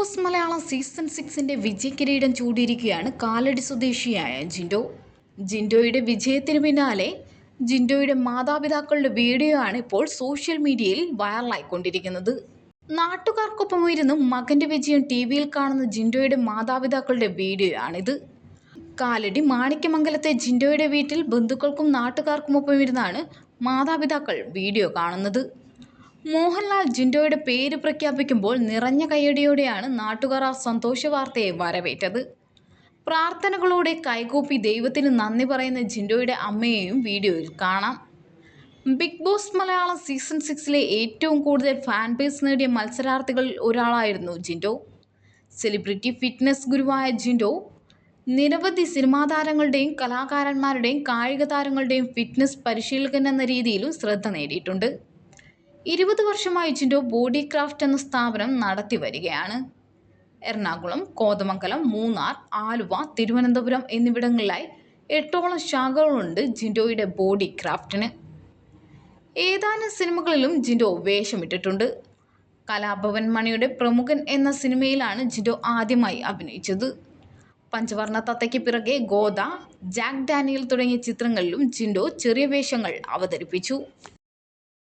Boss Malayalam season സിക്സിന്റെ വിജയകിരീടം ചൂടിയിരിക്കുകയാണ് കാലടി സ്വദേശിയായ ജിൻഡോ. ജിൻഡോയുടെ വിജയത്തിന് പിന്നാലെ ജിൻഡോയുടെ മാതാപിതാക്കളുടെ വീഡിയോ ആണ് ഇപ്പോൾ സോഷ്യൽ മീഡിയയിൽ വൈറലായിക്കൊണ്ടിരിക്കുന്നത്. നാട്ടുകാർക്കൊപ്പം ഇരുന്ന് മകന്റെ വിജയം ടി വിയിൽ കാണുന്ന ജിൻഡോയുടെ മാതാപിതാക്കളുടെ വീഡിയോ ആണിത് കാലടി മാണിക്യമംഗലത്തെ ജിൻഡോയുടെ വീട്ടിൽ ബന്ധുക്കൾക്കും നാട്ടുകാർക്കുമൊപ്പം ഇരുന്നാണ് മാതാപിതാക്കൾ വീഡിയോ കാണുന്നത്. മോഹൻലാൽ ജിൻഡോയുടെ പേര് പ്രഖ്യാപിക്കുമ്പോൾ നിറഞ്ഞ കയ്യടിയോടെയാണ് നാട്ടുകാർ ആ സന്തോഷ വാർത്തയെ വരവേറ്റത്. പ്രാർത്ഥനകളോടെ കൈകൂപ്പി ദൈവത്തിന് നന്ദി പറയുന്ന ജിൻഡോയുടെ അമ്മയെയും വീഡിയോയിൽ കാണാം. ബിഗ് ബോസ് മലയാളം സീസൺ സിക്സിലെ ഏറ്റവും കൂടുതൽ ഫാൻ ബേസ് നേടിയ മത്സരാർത്ഥികളിൽ ഒരാളായിരുന്നു ജിൻഡോ. സെലിബ്രിറ്റി ഫിറ്റ്നസ് ഗുരുവായ ജിൻഡോ നിരവധി സിനിമാ താരങ്ങളുടെയും കലാകാരന്മാരുടെയും കായിക താരങ്ങളുടെയും ഫിറ്റ്നസ് പരിശീലകൻ എന്ന രീതിയിലും ശ്രദ്ധ നേടിയിട്ടുണ്ട്. ഇരുപത് വർഷമായി ചിൻഡോ ബോഡി ക്രാഫ്റ്റ് എന്ന സ്ഥാപനം നടത്തി വരികയാണ്. എറണാകുളം കോതമംഗലം മൂന്നാർ ആലുവ തിരുവനന്തപുരം എന്നിവിടങ്ങളിലായി എട്ടോളം ശാഖകളുണ്ട് ജിൻഡോയുടെ ബോഡി ക്രാഫ്റ്റിന് ഏതാനും സിനിമകളിലും ജിൻഡോ വേഷമിട്ടിട്ടുണ്ട്. കലാഭവൻ മണിയുടെ പ്രമുഖൻ എന്ന സിനിമയിലാണ് ജിൻഡോ ആദ്യമായി അഭിനയിച്ചത്. പഞ്ചവർണ തത്തയ്ക്ക് പിറകെ ഗോദ ജാക്ക് ഡാനിയൽ തുടങ്ങിയ ചിത്രങ്ങളിലും ജിൻഡോ ചെറിയ വേഷങ്ങൾ അവതരിപ്പിച്ചു.